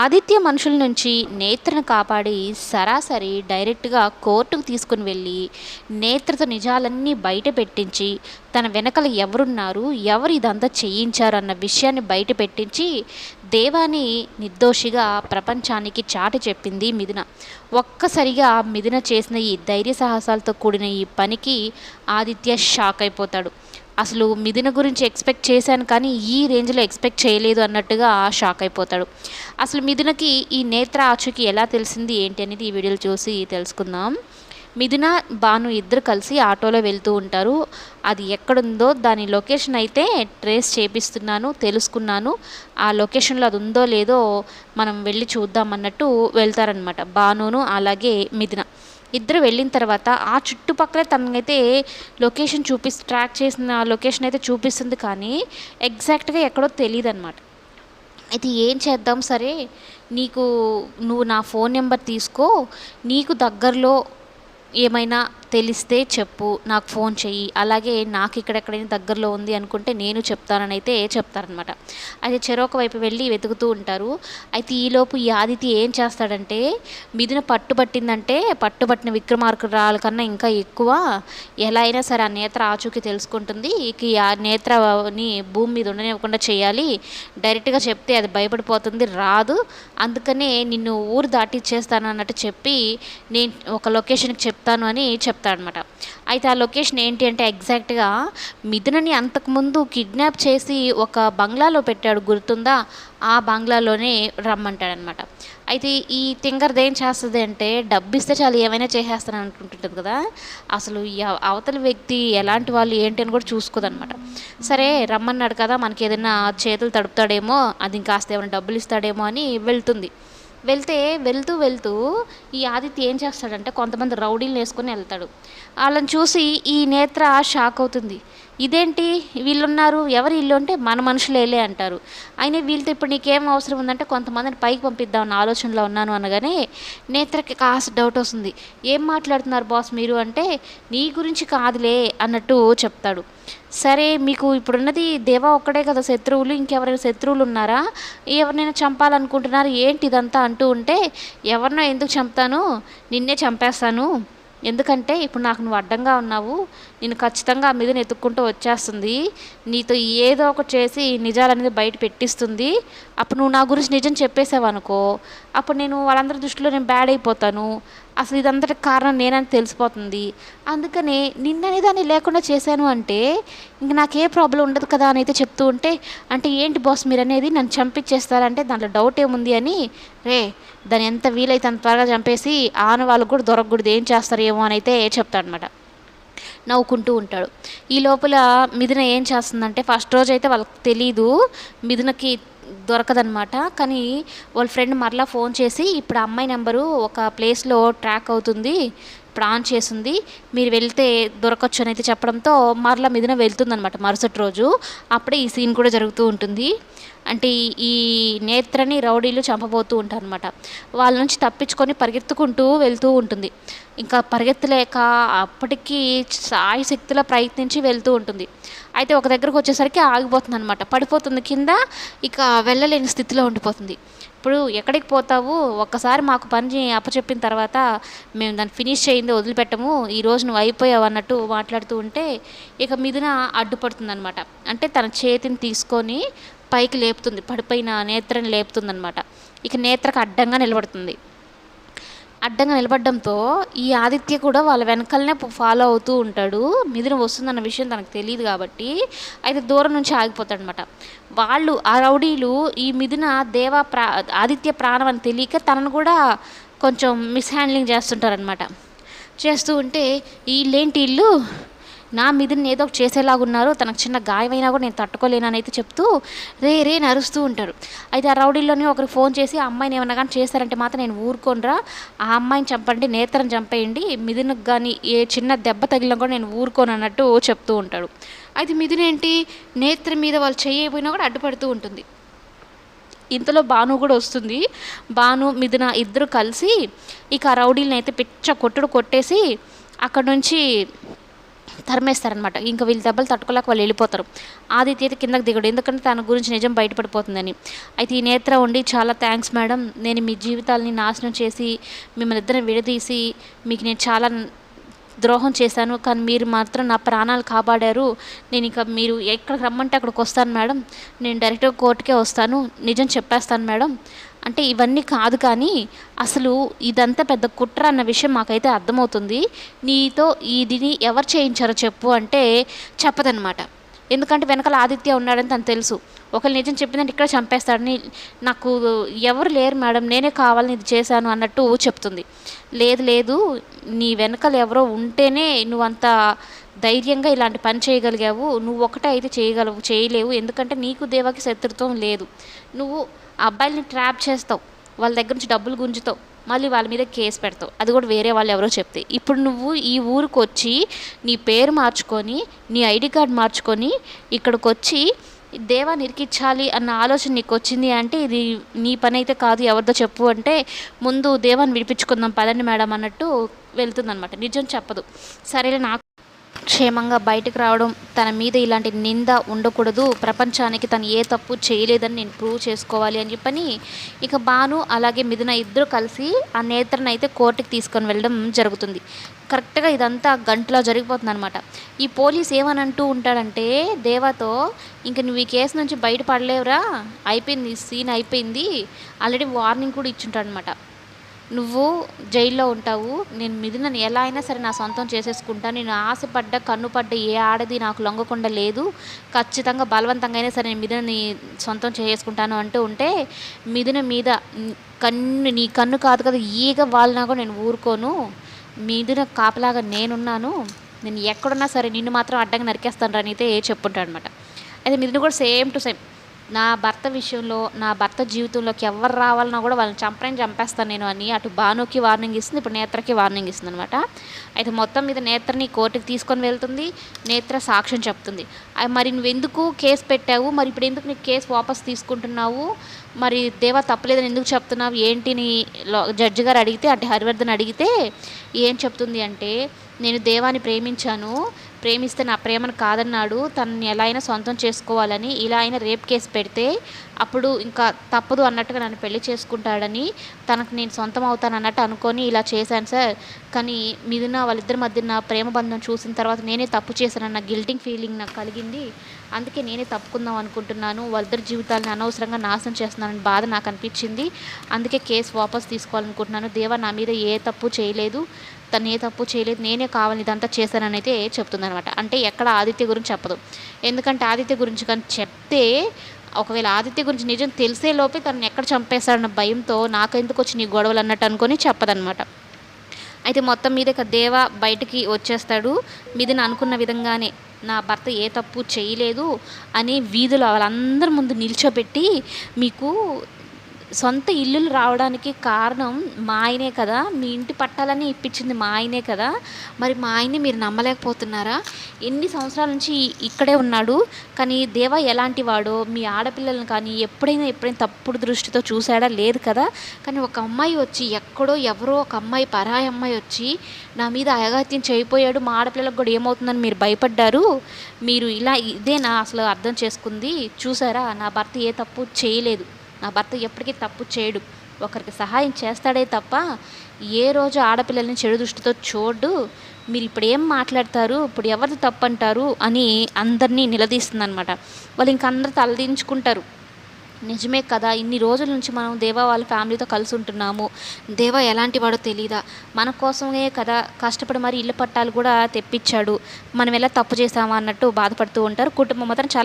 ఆదిత్య మనుషుల నుంచి నేత్రను కాపాడి సరాసరి డైరెక్ట్గా కోర్టుకు తీసుకుని వెళ్ళి నేత్రతో నిజాలన్నీ బయట పెట్టించి తన వెనకల ఎవరున్నారు ఎవరు ఇదంతా చేయించారు అన్న విషయాన్ని బయట పెట్టించి దేవాని నిర్దోషిగా ప్రపంచానికి చాటి చెప్పింది మిథున. ఒక్కసారిగా మిథున చేసిన ఈ ధైర్య సాహసాలతో కూడిన ఈ పనికి ఆదిత్య షాక్ అయిపోతాడు. అసలు మిథున గురించి ఎక్స్పెక్ట్ చేశాను కానీ ఈ రేంజ్లో ఎక్స్పెక్ట్ చేయలేదు అన్నట్టుగా షాక్ అయిపోతాడు. అసలు మిథునకి ఈ నేత్ర ఆచుకి ఎలా తెలిసింది ఏంటి అనేది ఈ వీడియోలు చూసి తెలుసుకుందాం. మిథున భాను ఇద్దరు కలిసి ఆటోలో వెళ్తూ ఉంటారు. అది ఎక్కడుందో దాని లొకేషన్ అయితే ట్రేస్ చేపిస్తున్నాను తెలుసుకున్నాను. ఆ లొకేషన్లో అది ఉందో లేదో మనం వెళ్ళి చూద్దాం అన్నట్టు వెళ్తారనమాట భానును అలాగే మిథున. ఇద్దరు వెళ్ళిన తర్వాత ఆ చుట్టుపక్కల తనకైతే లొకేషన్ చూపిస్ ట్రాక్ చేసిన లొకేషన్ అయితే చూపిస్తుంది కానీ ఎగ్జాక్ట్గా ఎక్కడో తెలియదు అనమాట అయితే ఏం చేద్దాం సరే నీకు నువ్వు నా ఫోన్ నెంబర్ తీసుకో నీకు దగ్గరలో ఏమైనా తెలిస్తే చెప్పు నాకు ఫోన్ చెయ్యి. అలాగే నాకు ఇక్కడెక్కడైనా దగ్గరలో ఉంది అనుకుంటే నేను చెప్తానని అయితే చెప్తారనమాట. అయితే చెరొక వైపు వెళ్ళి వెతుకుతూ ఉంటారు. అయితే ఈలోపు ఈ ఆదితి ఏం చేస్తాడంటే మిథున పట్టుబట్టిందంటే పట్టుబట్టిన విక్రమార్కురాల కన్నా ఇంకా ఎక్కువ ఎలా అయినా సరే ఆ నేత్ర ఆచూకీ తెలుసుకుంటుంది. ఇక ఆ నేత్రని భూమి మీద ఉండనివ్వకుండా చేయాలి. డైరెక్ట్గా చెప్తే అది భయపడిపోతుంది. రాదు. అందుకనే నిన్ను ఊరు దాటిచ్చేస్తాను అన్నట్టు చెప్పి నేను ఒక లొకేషన్కి చెప్తాను అని చెప్తాడనమాట అయితే ఆ లొకేషన్ ఏంటి అంటే ఎగ్జాక్ట్గా మిథునని అంతకుముందు కిడ్నాప్ చేసి ఒక బంగ్లాలో పెట్టాడు గుర్తుందా? ఆ బంగ్లాలోనే రమ్మంటాడనమాట అయితే ఈ తింగర్ది ఏం చేస్తుంది అంటే డబ్బు ఇస్తే చాలు ఏమైనా చేసేస్తాను అనుకుంటుంటుంది కదా? అసలు ఈ అవతలి వ్యక్తి ఎలాంటి వాళ్ళు ఏంటి అని కూడా చూసుకోదనమాట సరే రమ్మన్నాడు కదా మనకి ఏదైనా చేతులు తడుపుతాడేమో అది ఇంకాస్త ఏమైనా డబ్బులు ఇస్తాడేమో అని వెళ్తుంది. వెళ్తే వెళ్తూ వెళ్తూ ఈ ఆదిత్య ఏం చేస్తాడంటే కొంతమంది రౌడీలు వేసుకొని వెళ్తాడు. వాళ్ళని చూసి ఈ నేత్ర షాక్ అవుతుంది. ఇదేంటి వీళ్ళున్నారు? ఎవరు ఇల్లు అంటే మన మనుషులేలే అంటారు. అయినా వీళ్ళతో ఇప్పుడు నీకేం అవసరం ఉందంటే కొంతమందిని పైకి పంపిద్దామన్న ఆలోచనలో ఉన్నాను అనగానే నేత్రకి కాస్త డౌట్ వస్తుంది. ఏం మాట్లాడుతున్నారు బాస్ మీరు అంటే నీ గురించి కాదులే అన్నట్టు చెప్తాడు. సరే మీకు ఇప్పుడున్నది దేవా ఒక్కడే కదా శత్రువులు ఇంకెవరైనా శత్రువులు ఉన్నారా? ఎవరినైనా చంపాలనుకుంటున్నారు? ఏంటి ఇదంతా అంటూ ఉంటే ఎవరినో ఎందుకు చంపుతాను? నిన్నే చంపేస్తాను. ఎందుకంటే ఇప్పుడు నాకు నువ్వు అడ్డంగా ఉన్నావు. నేను ఖచ్చితంగా ఆ మీద ఎత్తుక్కుంటూ వచ్చేస్తుంది. నీతో ఏదో ఒకటి చేసి నిజాలనేది బయట పెట్టిస్తుంది. అప్పుడు నువ్వు నా గురించి నిజం చెప్పేసావు అనుకో అప్పుడు నేను వాళ్ళందరి దృష్టిలో నేను బ్యాడ్ అయిపోతాను. అసలు ఇదంతటి కారణం నేనని తెలిసిపోతుంది. అందుకనే నిన్ననే దాన్ని లేకుండా చేశాను అంటే ఇంక నాకే ప్రాబ్లం ఉండదు కదా అని అయితే చెప్తూ ఉంటే అంటే ఏంటి బాస్ మీరు అనేది నన్ను చంపించేస్తారంటే దాంట్లో డౌట్ ఏముంది అని రే దాన్ని ఎంత వీలైతే అంత త్వరగా చంపేసి ఆన వాళ్ళకు కూడా దొరకకూడదు ఏం చేస్తారేమో అని అయితే చెప్తాడనమాట నవ్వుకుంటూ ఉంటాడు. ఈ లోపల మిథున ఏం చేస్తుందంటే ఫస్ట్ రోజు అయితే వాళ్ళకి తెలీదు. మిథునకి దొరకదనమాట కానీ వాళ్ళ ఫ్రెండ్ మరలా ఫోన్ చేసి ఇప్పుడు ఆ అమ్మాయి నెంబరు ఒక ప్లేస్లో ట్రాక్ అవుతుంది. ఇప్పుడు ఆన్ చేసింది మీరు వెళ్తే దొరకచ్చు అని అయితే చెప్పడంతో మరలా మీదన వెళ్తుందనమాట మరుసటి రోజు. అప్పుడే ఈ సీన్ కూడా జరుగుతూ ఉంటుంది. అంటే ఈ- నేత్రని రౌడీలు చంపబోతూ ఉంటారు అనమాట వాళ్ళ నుంచి తప్పించుకొని పరిగెత్తుకుంటూ వెళ్తూ ఉంటుంది. ఇంకా పరిగెత్తలేక అప్పటికీ సాయి శక్తిలో ప్రయత్నించి వెళ్తూ ఉంటుంది. అయితే ఒక దగ్గరకు వచ్చేసరికి ఆగిపోతుంది అనమాట పడిపోతుంది కింద ఇక వెళ్ళలేని స్థితిలో ఉండిపోతుంది. ఇప్పుడు ఎక్కడికి పోతావు? ఒక్కసారి మాకు పని అప్పచెప్పిన తర్వాత మేము దాన్ని ఫినిష్ చేయింది వదిలిపెట్టము. ఈ రోజు నువ్వు అయిపోయావు అన్నట్టు మాట్లాడుతూ ఉంటే ఇక మీదన అడ్డుపడుతుందనమాట అంటే తన చేతిని తీసుకొని పైకి లేపుతుంది పడిపోయిన నేత్రని లేపుతుందనమాట ఇక నేత్రకు అడ్డంగా నిలబడుతుంది. అడ్డంగా నిలబడడంతో ఈ ఆదిత్య కూడా వాళ్ళ వెనకాలనే ఫాలో అవుతూ ఉంటాడు. మిథున వస్తుందన్న విషయం తనకు తెలియదు కాబట్టి అయితే దూరం నుంచి ఆగిపోతాడనమాట వాళ్ళు ఆ రౌడీలు ఈ మిథున దేవ ప్రా ఆదిత్య ప్రాణం అని తెలియక తనను కూడా కొంచెం మిస్హ్యాండ్లింగ్ చేస్తుంటారనమాట చేస్తూ ఉంటే వీళ్ళేంటి వీళ్ళు నా మీద ఏదో ఒకటి చేసేలాగా ఉన్నారు తనకు చిన్న గాయమైనా కూడా నేను తట్టుకోలేనని అయితే చెప్తూ రే రే నరుస్తూ ఉంటారు. అయితే ఆ రౌడీల్లోనే ఒకరు ఫోన్ చేసి ఆ అమ్మాయిని ఏమన్నా కానీ చేశారంటే మాత్రం నేను ఊరుకోనరా ఆ అమ్మాయిని చంపండి నేత్రం చంపేయండి మిథునకు కానీ ఏ చిన్న దెబ్బ తగిలినా కూడా నేను ఊరుకోను అన్నట్టు చెప్తూ ఉంటాడు అయితే మిథున్ ఏంటి? నేత్ర మీద వాళ్ళు చేయకపోయినా కూడా అడ్డుపడుతూ ఉంటుంది. ఇంతలో భాను కూడా వస్తుంది. భాను మిథున ఇద్దరు కలిసి ఇక ఆ రౌడీలను అయితే పిచ్చ కొట్టుడు కొట్టేసి అక్కడ నుంచి తరిమేస్తారనమాట ఇంకా వీళ్ళు దెబ్బలు తట్టుకోలేక వాళ్ళు వెళ్ళిపోతారు. ఆదిత్య కిందకు కిందకి దిగడు. ఎందుకంటే తన గురించి నిజం బయటపడిపోతుందని. అయితే ఈ నేత్ర ఉండి చాలా థ్యాంక్స్ మేడం. నేను మీ జీవితాలని నాశనం చేసి మిమ్మల్ని ఇద్దరిని విడదీసి మీకు నేను చాలా ద్రోహం చేశాను కానీ మీరు మాత్రం నా ప్రాణాలు కాపాడారు. నేను ఇక మీరు ఎక్కడికి రమ్మంటే అక్కడికి వస్తాను మేడం. నేను డైరెక్ట్గా కోర్టుకే వస్తాను. నిజం చెప్పేస్తాను మేడం. అంటే ఇవన్నీ కాదు కానీ అసలు ఇదంతా పెద్ద కుట్ర అన్న విషయం మాకైతే అర్థమవుతుంది. నీతో ఇదిని ఎవరు చేయించారో చెప్పు అంటే చెప్పదనమాట ఎందుకంటే వెనకాల ఆదిత్య ఉన్నాడని తను తెలుసు. ఒకళ్ళు నిజం చెప్పిందంటే ఇక్కడ చంపేస్తాడని నాకు ఎవరు లేరు మేడం నేనే కావాలని ఇది చేశాను అన్నట్టు చెప్తుంది. లేదు లేదు నీ వెనకాల ఎవరో ఉంటేనే నువ్వంత ధైర్యంగా ఇలాంటి పని చేయగలిగావు. నువ్వు ఒకటే అయితే చేయగలవు చేయలేవు. ఎందుకంటే నీకు దేవాకి శత్రుత్వం లేదు. నువ్వు ఆ అబ్బాయిని ట్రాప్ చేస్తావు. వాళ్ళ దగ్గర నుంచి డబ్బులు గుంజుతావు. మళ్ళీ వాళ్ళ మీద కేసు పెడతావు. అది కూడా వేరే వాళ్ళు ఎవరో చెప్తే. ఇప్పుడు నువ్వు ఈ ఊరికి వచ్చి నీ పేరు మార్చుకొని నీ ఐడి కార్డ్ మార్చుకొని ఇక్కడికి వచ్చి దేవా నిరికిచ్చాలి అన్న ఆలోచన నీకు వచ్చింది అంటే ఇది నీ పని అయితే కాదు ఎవరిదో చెప్పు అంటే ముందు దేవాన్ని విడిపించుకుందాం పదండి మేడం అన్నట్టు వెళ్తుందనమాట నిజం చెప్పదు. సరేలే నాకు క్షేమంగా బయటకు రావడం తన మీద ఇలాంటి నింద ఉండకూడదు. ప్రపంచానికి తను ఏ తప్పు చేయలేదని నేను ప్రూవ్ చేసుకోవాలి అని చెప్పని ఇక బాను అలాగే మిథున ఇద్దరు కలిసి ఆ నేత్రను అయితే కోర్టుకి తీసుకొని వెళ్ళడం జరుగుతుంది. కరెక్ట్గా ఇదంతా గంటలో జరిగిపోతుంది అనమాట ఈ పోలీస్ ఏమని అంటూ ఉంటాడంటే దేవాతో ఇంక నువ్వు ఈ కేసు నుంచి బయటపడలేవురా అయిపోయింది సీన్ అయిపోయింది. ఆల్రెడీ వార్నింగ్ కూడా ఇచ్చుంటాడనమాట నువ్వు జైల్లో ఉంటావు. నేను మిథునని ఎలా అయినా సరే నా సొంతం చేసేసుకుంటా. నేను ఆశపడ్డ కన్నుపడ్డ ఏ ఆడది నాకు లొంగకుండా లేదు. ఖచ్చితంగా బలవంతంగా అయినా సరే నేను మిథునని సొంతం చేసుకుంటాను అంటూ ఉంటే మిథున మీద కన్ను నీ కన్ను కాదు కదా ఈగ వాళ్ళనా కూడా నేను ఊరుకోను. మిథున కాపలాగా నేనున్నాను. నేను ఎక్కడున్నా సరే నిన్ను మాత్రం అడ్డంగా నరికేస్తాను రానైతే అయితే చెప్పుంటాడు అనమాట అయితే మిథున కూడా సేమ్ టు సేమ్. నా భర్త విషయంలో నా భర్త జీవితంలోకి ఎవరు రావాలన్నా కూడా వాళ్ళని చంపని చంపేస్తాను నేను అని అటు భానుకి వార్నింగ్ ఇస్తుంది ఇప్పుడు నేత్రకి వార్నింగ్ ఇస్తుంది అనమాట అయితే మొత్తం మీద నేత్రని కోర్టుకి తీసుకొని వెళ్తుంది నేత్ర సాక్ష్యం చెప్తుంది. మరి నువ్వు ఎందుకు కేసు పెట్టావు? మరి ఇప్పుడు ఎందుకు నీకు కేసు వాపస్ తీసుకుంటున్నావు? మరి దేవా తప్పలేదని ఎందుకు చెప్తున్నావు? ఏంటి నీ జడ్జి గారు అడిగితే అంటే హరివర్ధన్ అడిగితే ఏం చెప్తుంది అంటే నేను దేవాన్ని ప్రేమించాను ప్రేమిస్తే నా ప్రేమను కాదన్నాడు. తనని ఎలా అయినా సొంతం చేసుకోవాలని ఇలా అయినా రేప్ కేసు పెడితే అప్పుడు ఇంకా తప్పదు అన్నట్టుగా నన్ను పెళ్ళి చేసుకుంటాడని తనకు నేను సొంతం అవుతాను అన్నట్టు అనుకొని ఇలా చేశాను సార్. కానీ మిథున వాళ్ళిద్దరి మధ్య నా ప్రేమ బంధం చూసిన తర్వాత నేనే తప్పు చేశానన్న గిల్టింగ్ ఫీలింగ్ నాకు కలిగింది. అందుకే నేనే తప్పుకుందాం అనుకుంటున్నాను. వాళ్ళిద్దరి జీవితాలను అనవసరంగా నాశనం చేస్తున్నానని బాధ నాకు అనిపించింది. అందుకే కేసు వాపస్ తీసుకోవాలనుకుంటున్నాను. దేవా నా మీద ఏ తప్పు చేయలేదు. తను ఏ తప్పు చేయలేదు నేనే కావాలి ఇదంతా చేశానని అయితే చెప్తుందనమాట అంటే ఎక్కడ ఆదిత్య గురించి చెప్పదు. ఎందుకంటే ఆదిత్య గురించి కానీ చెప్తే ఒకవేళ ఆదిత్య గురించి నిజం తెలిసే లోపే తనని ఎక్కడ చంపేశాడన్న భయంతో నాకెందుకు వచ్చి నీ గొడవలు అన్నట్టు అనుకొని చెప్పదనమాట అయితే మొత్తం మీద ఇక దేవ బయటికి వచ్చేస్తాడు. మీది అనుకున్న విధంగానే నా భర్త ఏ తప్పు చేయలేదు అని వీధులు వాళ్ళందరి ముందు నిల్చోబెట్టి మీకు సొంత ఇల్లులు రావడానికి కారణం మా ఆయనే కదా. మీ ఇంటి పట్టాలని ఇప్పించింది మా ఆయనే కదా. మరి మా ఆయన్ని మీరు నమ్మలేకపోతున్నారా? ఎన్ని సంవత్సరాల నుంచి ఇక్కడే ఉన్నాడు. కానీ దేవ ఎలాంటి వాడో మీ ఆడపిల్లలను కానీ ఎప్పుడైనా ఎప్పుడైనా తప్పుడు దృష్టితో చూసాడా లేదు కదా. కానీ ఒక అమ్మాయి వచ్చి ఎక్కడో ఎవరో ఒక అమ్మాయి పరాయి అమ్మాయి వచ్చి నా మీద అయగాత్యం చేయిపోయాడు. మా ఆడపిల్లలకు కూడా ఏమవుతుందని మీరు భయపడ్డారు? మీరు ఇలా ఇదేనా అసలు అర్థం చేసుకుంది? చూసారా? నా భర్త ఏ తప్పు చేయలేదు. నా భర్త ఎప్పటికీ తప్పు చేయడు. ఒకరికి సహాయం చేస్తాడే తప్ప ఏ రోజు ఆడపిల్లల్ని చెడు దృష్టితో చూడు మీరు ఇప్పుడు ఏం మాట్లాడతారు? ఇప్పుడు ఎవరిది తప్పు అంటారు అని అందరినీ నిలదీస్తుంది అనమాట వాళ్ళు ఇంక అందరు తలదించుకుంటారు నిజమే కదా ఇన్ని రోజుల నుంచి మనం దేవా వాళ్ళ ఫ్యామిలీతో కలిసి ఉంటున్నాము. దేవా ఎలాంటి వాడో తెలియదా మన కోసమే కదా కష్టపడి మరి ఇల్లు పట్టాలు కూడా తెప్పించాడు. మనం ఎలా తప్పు చేసామా అన్నట్టు బాధపడుతూ ఉంటారు. కుటుంబం మాత్రం చాలా